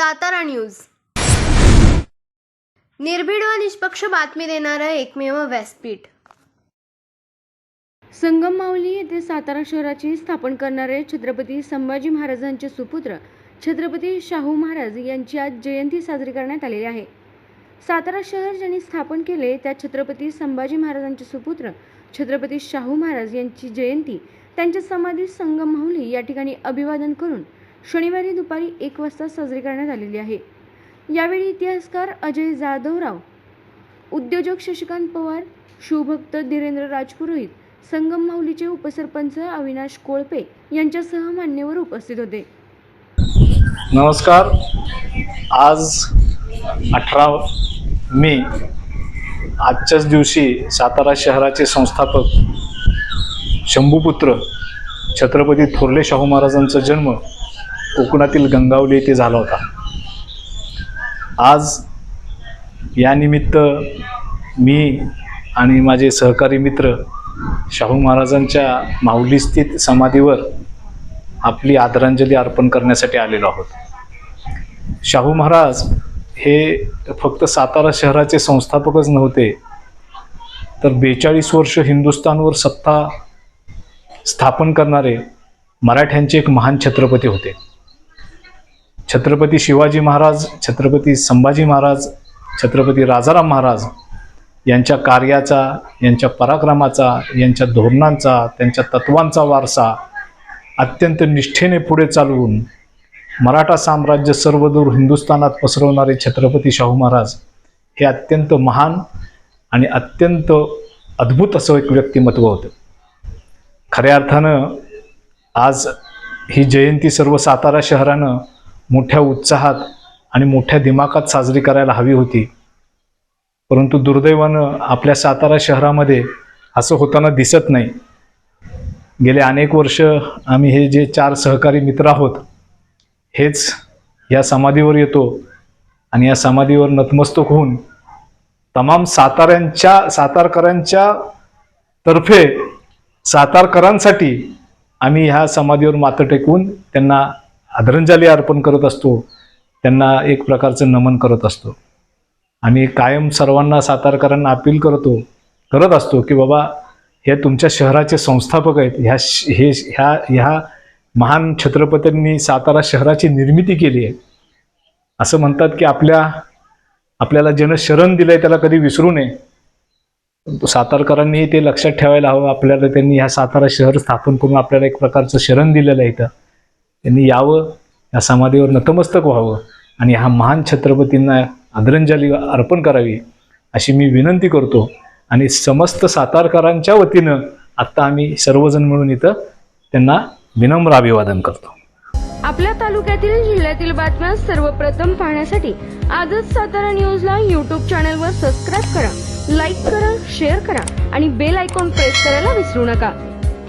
Satara news. निर्भीड व निष्पक्ष बातमी देणारं एकमेव व्यासपीठ. संगम माऊली येथे सातारा शहराची स्थापन करणारे छत्रपती संभाजी महाराजांचे सुपुत्र छत्रपती शाहू महाराज यांची आज जयंती साजरी करण्यात आलेली आहे. सातारा शहर ज्यांनी स्थापन केले त्या छत्रपती संभाजी महाराजांचे सुपुत्र छत्रपती शाहू महाराज यांची जयंती त्यांच्या समाधी संगम माऊली या ठिकाणी अभिवादन करून शनिवारी दुपारी एक वाजता साजरी करण्यात आलेली आहे. यावेळी इतिहासकार अजय जाधवराव उद्योजक शशिकांत पवार शिवभक्त धीरेंद्र राजपुरोहित संगम माऊलीचे उपसरपंच अविनाश कोळपे यांच्यासह मान्यवर उपस्थित होते. नमस्कार. आज अठरा मे आजच्याच दिवशी सातारा शहराचे संस्थापक शंभूपुत्र छत्रपती थोरले शाहू महाराजांचा जन्म कोकणातील गंगावली येथे झाला होता. आज यानिमित्त मी आणि माझे सहकारी मित्र शाहू महाराजांच्या माऊली स्थित समाधीवर आपली आदरांजली अर्पण करण्यासाठी आलेलो आहोत. शाहू महाराज हे फक्त सातारा शहराचे संस्थापकच नव्हते तर बेचाळीस वर्ष हिंदुस्थानवर सत्ता स्थापन करणारे मराठ्यांचे एक महान छत्रपती होते. छत्रपती शिवाजी महाराज छत्रपती संभाजी महाराज छत्रपती राजाराम महाराज यांच्या कार्याचा यांच्या पराक्रमाचा यांच्या धोरणांचा त्यांच्या तत्वांचा वारसा अत्यंत निष्ठेने पुढे चालवून मराठा साम्राज्य सर्वदूर हिंदुस्थानात पसरवणारे छत्रपती शाहू महाराज हे अत्यंत महान आणि अत्यंत अद्भुत असं एक व्यक्तिमत्व होतं. खऱ्या अर्थानं आज ही जयंती सर्व सातारा शहरानं मोठ्या उत्साहात आणि मोठ्या दिमाखात साजरी करायला हवी होती. परंतु दुर्दैवानं आपल्या सातारा शहरामध्ये असं होताना दिसत नाही. गेले अनेक वर्ष आम्ही हे जे चार सहकारी मित्र आहोत हेच या समाधीवर येतो आणि या समाधीवर नतमस्तक होऊन तमाम साताऱ्यांच्या सातारकरांच्या तर्फे सातारकरांसाठी आम्ही ह्या समाधीवर मातं टेकवून त्यांना आदरांजली अर्पण करत असतो. त्यांना एक प्रकारचं नमन करत असतो. आणि कायम सर्वांना सातारकरांना अपील करतो करत असतो की बाबा हे तुमच्या शहराचे संस्थापक आहेत. ह्या श- हे ह्या ह्या महान छत्रपतींनी सातारा शहराची निर्मिती केली आहे. असं म्हणतात की आपल्या आपल्याला ज्यानं शरण दिलंय त्याला कधी विसरू नये. सातारकरांनी ते लक्षात ठेवायला हवं. आपल्याला त्यांनी ह्या सातारा शहर स्थापन करून आपल्याला एक प्रकारचं शरण दिलेलं आहे इथं. त्यांनी यावं या समाधीवर नतमस्तक व्हावं आणि ह्या महान छत्रपतींना आदरांजली अर्पण करावी अशी मी विनंती करतो. आणि समस्त सातारकरांच्या वतीनं आत्ता आम्ही सर्वजण मिळून इथं त्यांना विनम्र अभिवादन करतो. आपल्या तालुक्यातील जिल्ह्यातील बातम्या सर्वप्रथम पाहण्यासाठी आजच सातारा न्यूजला यूट्यूब चॅनलवर सबस्क्राईब करा लाईक करा शेअर करा आणि बेल आयकॉन प्रेस करायला विसरू नका.